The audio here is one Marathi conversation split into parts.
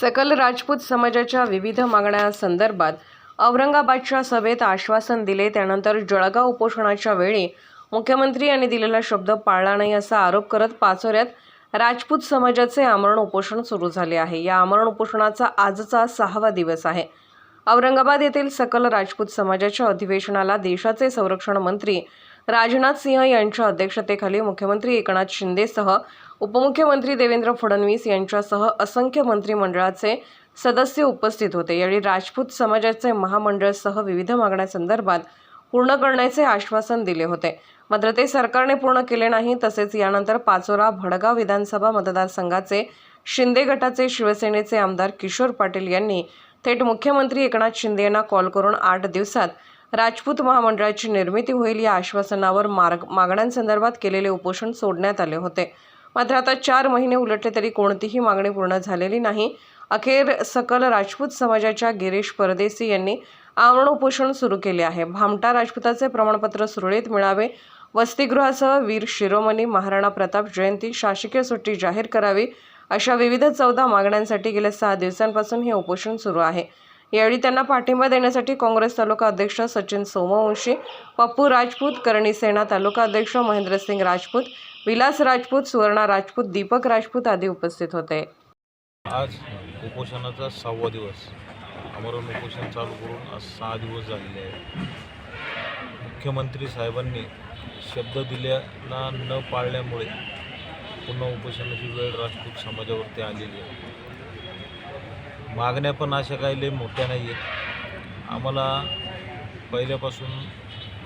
सकल राजपूत समाजाच्या विविध मागण्यांसंदर्भात औरंगाबादच्या सभेत आश्वासन दिले. त्यानंतर जळगाव उपोषणाच्या वेळी मुख्यमंत्री यांनी दिलेला शब्द पाळला नाही असा आरोप करत पाचोऱ्यात राजपूत समाजाचे आमरण उपोषण सुरू झाले आहे. या आमरण उपोषणाचा आजचा सहावा दिवस आहे. औरंगाबाद येथील सकल राजपूत समाजाच्या अधिवेशनाला देशाचे संरक्षण मंत्री राजनाथ सिंह यांच्या अध्यक्षतेखाली मुख्यमंत्री एकनाथ शिंदेसह उपमुख्यमंत्री देवेंद्र फडणवीस यांच्यासह असंख्य मंत्रिमंडळाचे सदस्य उपस्थित होते. यावेळी राजपूत समाजाचे महामंडळसह विविध मागण्यांसंदर्भात पूर्ण करण्याचे आश्वासन दिले होते. मात्र ते सरकारने पूर्ण केले नाही तसेच यानंतर पाचोरा भडगाव विधानसभा मतदारसंघाचे शिंदे गटाचे शिवसेनेचे आमदार किशोर पाटील यांनी थेट मुख्यमंत्री एकनाथ शिंदे यांना कॉल करून आठ दिवसात राजपूत महामंडळाची निर्मिती होईल या आश्वासनावर मार्ग मागण्यांसंदर्भात केलेले उपोषण सोडण्यात आले होते. मात्र आता चार महिने उलटले तरी कोणतीही मागणी पूर्ण झालेली नाही. अखेर सकल राजपूत समाजाच्या गिरीश परदेसी यांनी आमरण उपोषण सुरू केले आहे. भामटा राजपूताचे प्रमाणपत्र सुरळीत मिळावे वसतिगृहासह वीर शिरोमणी महाराणा प्रताप जयंती शासकीय सुट्टी जाहीर करावी अशा विविध चौदा मागण्यांसाठी गेल्या सहा दिवसांपासून हे उपोषण सुरू आहे. यावेळी त्यांना पाठिंबा देण्यासाठी काँग्रेस तालुका अध्यक्ष सचिन सोमवंशी पप्पू राजपूत करणी सेना तालुका अध्यक्ष महेंद्रसिंग राजपूत विलास राजपूत सुवर्णा राजपूत दीपक राजपूत आदी उपस्थित होते. आज उपोषणाचा सहावा दिवस. आमरण उपोषण चालू करून आज सहा दिवस झालेले आहेत. मुख्यमंत्री साहेबांनी शब्द दिल्याला न पाळल्यामुळे पुन्हा उपोषणाची वेळ राजपूत समाजावरती आलेली आहे. मागण्या पण अशा काही लई मोठ्या नाही आहेत. आम्हाला पहिल्यापासून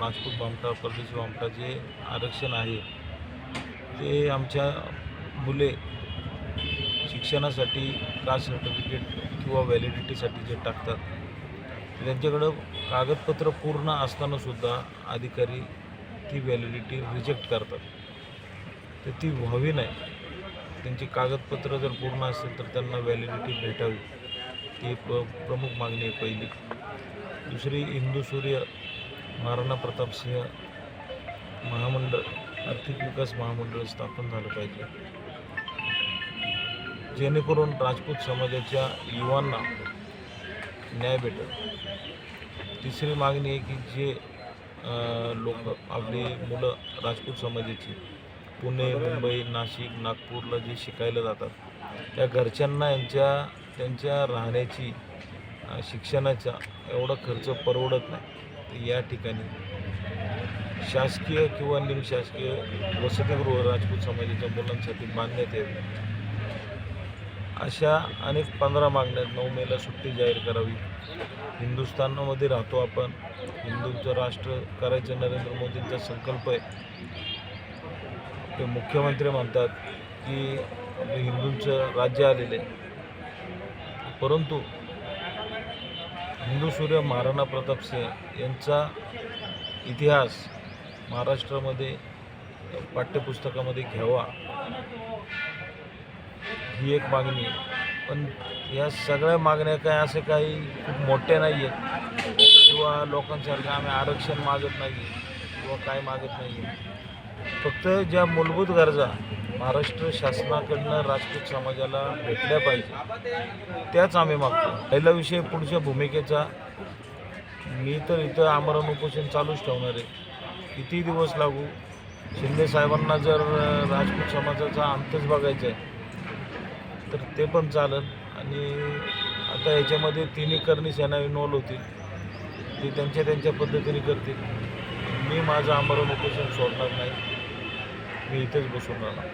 राजपूत बामटा परदेशी भामटा जे आरक्षण आहे ते आमच्या मुले शिक्षणासाठी कास्ट सर्टिफिकेट किंवा व्हॅलिडिटीसाठी जे टाकतात त्यांच्याकडं कागदपत्र पूर्ण असतानासुद्धा अधिकारी ती व्हॅलिडिटी रिजेक्ट करतात. तर ती व्हावी नाही. त्यांची कागदपत्र जर पूर्ण असेल तर त्यांना व्हॅलिडिटी भेटावी. ती प प्रमुख मागणी आहे पहिली. दुसरी हिंदू सूर्य महाराणा प्रतापसिंह महामंडळ आर्थिक विकास महामंडळ स्थापन झालं पाहिजे. जेणेकरून राजपूत समाजाच्या युवांना न्याय भेटेल. तिसरी मागणी आहे की जे लोक आपली मुलं राजपूत समाजाची पुणे मुंबई नाशिक नागपूरला जे शिकायला जातात त्या घरच्यांना यांच्या त्यांच्या राहण्याची शिक्षणाचा एवढा खर्च परवडत नाही. तर या ठिकाणी शासकीय किंवा निमशासकीय वसतिगृह राजपूत समाजाच्या मुलांसाठी बांधण्यात येत अशा अनेक पंधरा मागण्यात नऊ मेला सुट्टी जाहीर करावी. हिंदुस्थानामध्ये राहतो आपण. हिंदूंचं राष्ट्र करायचं नरेंद्र मोदींचा संकल्प आहे. ते मुख्यमंत्री म्हणतात की हिंदूंचं राज्य आलेलं आहे. परंतु हिंदू सूर्य महाराणा प्रताप सिंह यांचा इतिहास महाराष्ट्रामध्ये पाठ्यपुस्तकामध्ये घ्यावा ही एक मागणी पण या सगळ्या मागण्या काय असे काही खूप मोठ्या नाही आहेत किंवा लोकांसारखं आम्ही आरक्षण मागत नाही किंवा काय मागत नाही फक्त ज्या मूलभूत गरजा महाराष्ट्र शासनाकडनं राजपूत समाजाला भेटल्या पाहिजे त्याच आम्ही मागतो. पहिला विषय पुढच्या भूमिकेचा मी तर इथं आमरण उपोषण चालूच ठेवणार आहे. किती दिवस लागू? शिंदे साहेबांना जर राजपूत समाजाचा अंतच बघायचा आहे तर ते पण चालेल आणि आता याच्यामध्ये तिन्ही करणी सेना इन्वॉल्व होतील. ते त्यांच्या त्यांच्या पद्धतीने करतील. मी माझं आंबरून उपोषण सोडणार नाही. मी इथेच बसून राहणार.